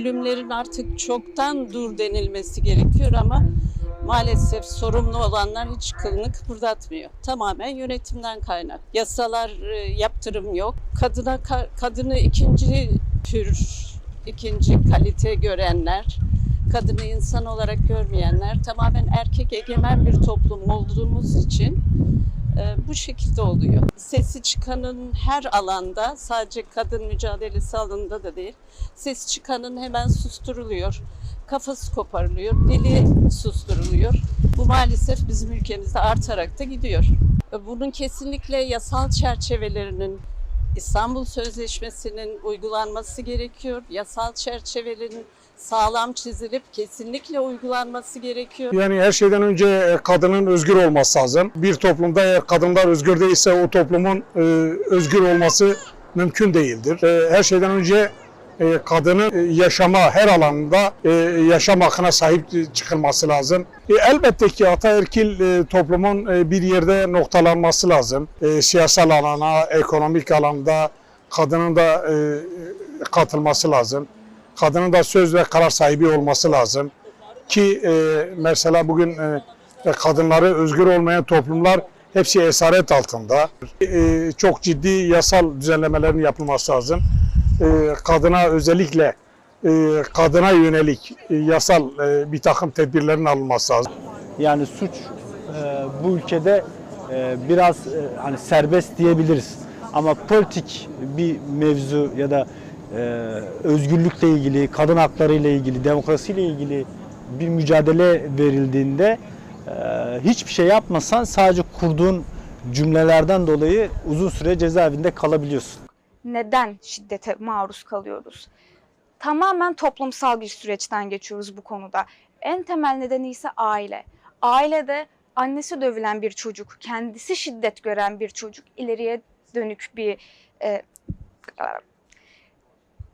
ölümlerin artık çoktan dur denilmesi gerekiyor ama maalesef sorumlu olanlar hiç kılını kıpırdatmıyor. Tamamen yönetimden kaynak. Yasalar e, yaptırım yok. Kadına ka- kadını ikinci tür, ikinci kalite görenler, kadını insan olarak görmeyenler tamamen erkek egemen bir toplum olduğumuz için bu şekilde oluyor. Sesi çıkanın her alanda sadece kadın mücadelesi alanında da değil, ses çıkanın hemen susturuluyor. Kafası koparılıyor, dili susturuluyor. Bu maalesef bizim ülkemizde artarak da gidiyor. E, Bunun kesinlikle yasal çerçevelerinin İstanbul Sözleşmesi'nin uygulanması gerekiyor. Yasal çerçevelerin sağlam çizilip kesinlikle uygulanması gerekiyor. Yani her şeyden önce e, kadının özgür olması lazım. Bir toplumda eğer kadınlar özgür değilse o toplumun e, özgür olması mümkün değildir. E, Her şeyden önce kadının yaşama her alanında e, yaşam hakkına sahip çıkılması lazım. Elbette ki ataerkil toplumun bir yerde noktalanması lazım. Siyasal alana, ekonomik alanda kadının da katılması lazım. Kadının da söz ve karar sahibi olması lazım ki e, mesela bugün e, e, kadınları özgür olmayan toplumlar hepsi esaret altında. E, çok ciddi yasal düzenlemelerin yapılması lazım. E, kadına özellikle e, kadına yönelik e, yasal e, bir takım tedbirlerin alınması lazım. Yani suç e, bu ülkede e, biraz e, hani serbest diyebiliriz. Ama politik bir mevzu ya da özgürlükle ilgili, kadın hakları ile ilgili, demokrasiyle ilgili bir mücadele verildiğinde e, hiçbir şey yapmasan sadece kurduğun cümlelerden dolayı uzun süre cezaevinde kalabiliyorsun. neden şiddete maruz kalıyoruz? Tamamen toplumsal bir süreçten geçiyoruz bu konuda. En temel nedeni ise aile. Ailede annesi dövülen bir çocuk, kendisi şiddet gören bir çocuk, ileriye dönük bir e,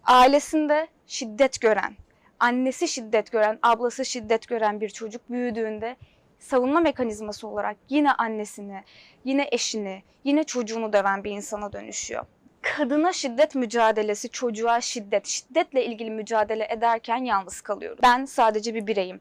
ailesinde şiddet gören, annesi şiddet gören, ablası şiddet gören bir çocuk büyüdüğünde savunma mekanizması olarak yine annesini, yine eşini, yine çocuğunu döven bir insana dönüşüyor kadına şiddet mücadelesi, çocuğa şiddet, şiddetle ilgili mücadele ederken yalnız kalıyorum. Ben sadece bir bireyim.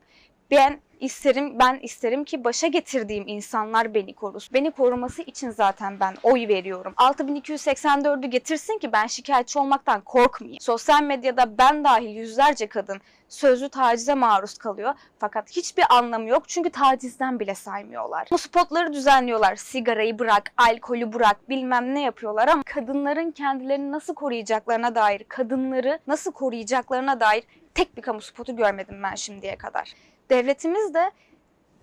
Ben isterim ben isterim ki başa getirdiğim insanlar beni korusun. Beni koruması için zaten ben oy veriyorum. 6284'ü getirsin ki ben şikayetçi olmaktan korkmayayım. Sosyal medyada ben dahil yüzlerce kadın sözlü tacize maruz kalıyor. Fakat hiçbir anlamı yok çünkü tacizden bile saymıyorlar. Bu spotları düzenliyorlar. Sigarayı bırak, alkolü bırak, bilmem ne yapıyorlar ama kadınların kendilerini nasıl koruyacaklarına dair, kadınları nasıl koruyacaklarına dair tek bir kamu spotu görmedim ben şimdiye kadar. Devletimiz de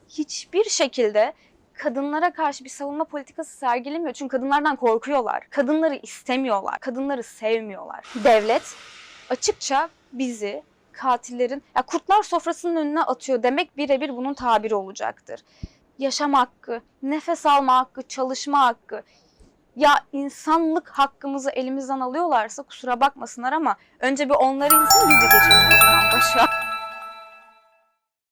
hiçbir şekilde kadınlara karşı bir savunma politikası sergilemiyor. Çünkü kadınlardan korkuyorlar. Kadınları istemiyorlar. Kadınları sevmiyorlar. Devlet açıkça bizi katillerin ya kurtlar sofrasının önüne atıyor demek birebir bunun tabiri olacaktır. Yaşam hakkı, nefes alma hakkı, çalışma hakkı. Ya insanlık hakkımızı elimizden alıyorlarsa kusura bakmasınlar ama önce bir onları insin biz de geçelim o zaman başa.